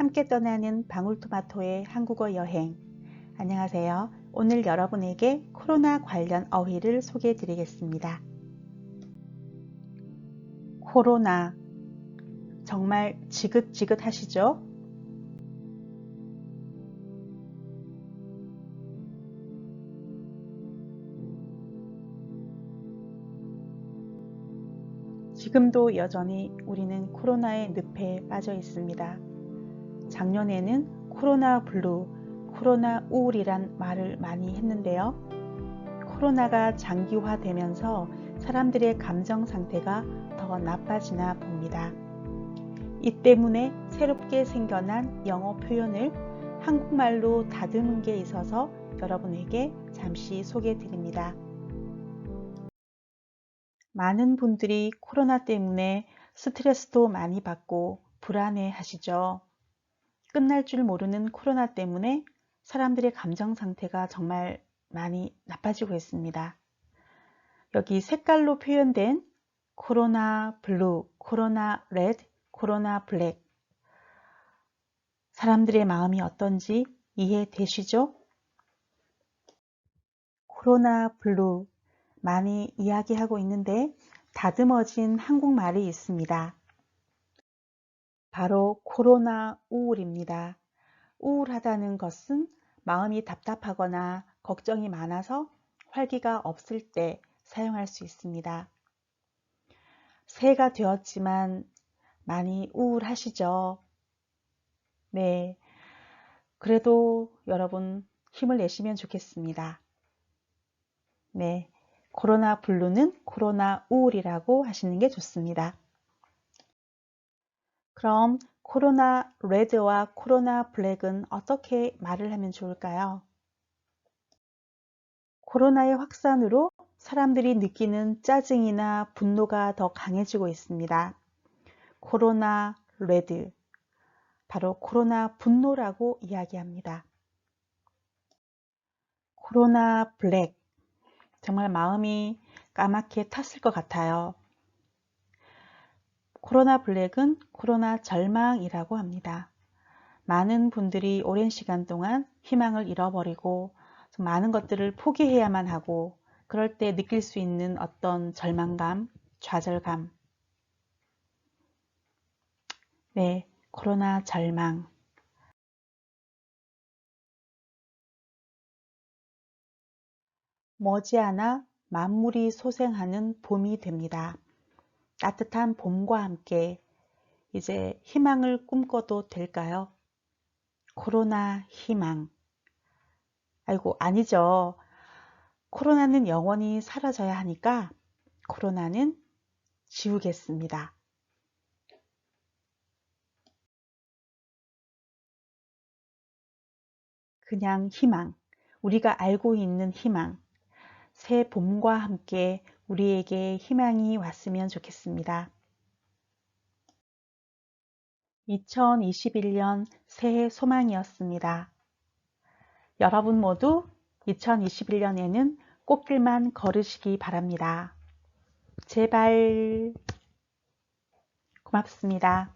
함께 떠나는 방울토마토의 한국어 여행 안녕하세요. 오늘 여러분에게 코로나 관련 어휘를 소개해 드리겠습니다. 코로나 정말 지긋지긋 하시죠? 지금도 여전히 우리는 코로나의 늪에 빠져 있습니다. 작년에는 코로나 블루, 코로나 우울이란 말을 많이 했는데요. 코로나가 장기화되면서 사람들의 감정 상태가 더 나빠지나 봅니다. 이 때문에 새롭게 생겨난 영어 표현을 한국말로 다듬은 게 있어서 여러분에게 잠시 소개해 드립니다. 많은 분들이 코로나 때문에 스트레스도 많이 받고 불안해 하시죠. 끝날 줄 모르는 코로나 때문에 사람들의 감정 상태가 정말 많이 나빠지고 있습니다. 여기 색깔로 표현된 코로나 블루, 코로나 레드, 코로나 블랙 사람들의 마음이 어떤지 이해되시죠? 코로나 블루 많이 이야기하고 있는데 다듬어진 한국말이 있습니다. 바로 코로나 우울입니다. 우울하다는 것은 마음이 답답하거나 걱정이 많아서 활기가 없을 때 사용할 수 있습니다. 새해가 되었지만 많이 우울하시죠? 네. 그래도 여러분 힘을 내시면 좋겠습니다. 네. 코로나 블루는 코로나 우울이라고 하시는 게 좋습니다. 그럼 코로나 레드와 코로나 블랙은 어떻게 말을 하면 좋을까요? 코로나의 확산으로 사람들이 느끼는 짜증이나 분노가 더 강해지고 있습니다. 코로나 레드, 바로 코로나 분노라고 이야기합니다. 코로나 블랙, 정말 마음이 까맣게 탔을 것 같아요. 코로나 블랙은 코로나 절망이라고 합니다. 많은 분들이 오랜 시간 동안 희망을 잃어버리고 많은 것들을 포기해야만 하고 그럴 때 느낄 수 있는 어떤 절망감, 좌절감. 네, 코로나 절망. 머지않아 만물이 소생하는 봄이 됩니다. 따뜻한 봄과 함께 이제 희망을 꿈꿔도 될까요? 코로나 희망. 아이고, 아니죠. 코로나는 영원히 사라져야 하니까 코로나는 지우겠습니다. 그냥 희망, 우리가 알고 있는 희망, 새 봄과 함께 우리에게 희망이 왔으면 좋겠습니다. 2021년 새해 소망이었습니다. 여러분 모두 2021년에는 꽃길만 걸으시기 바랍니다. 제발 고맙습니다.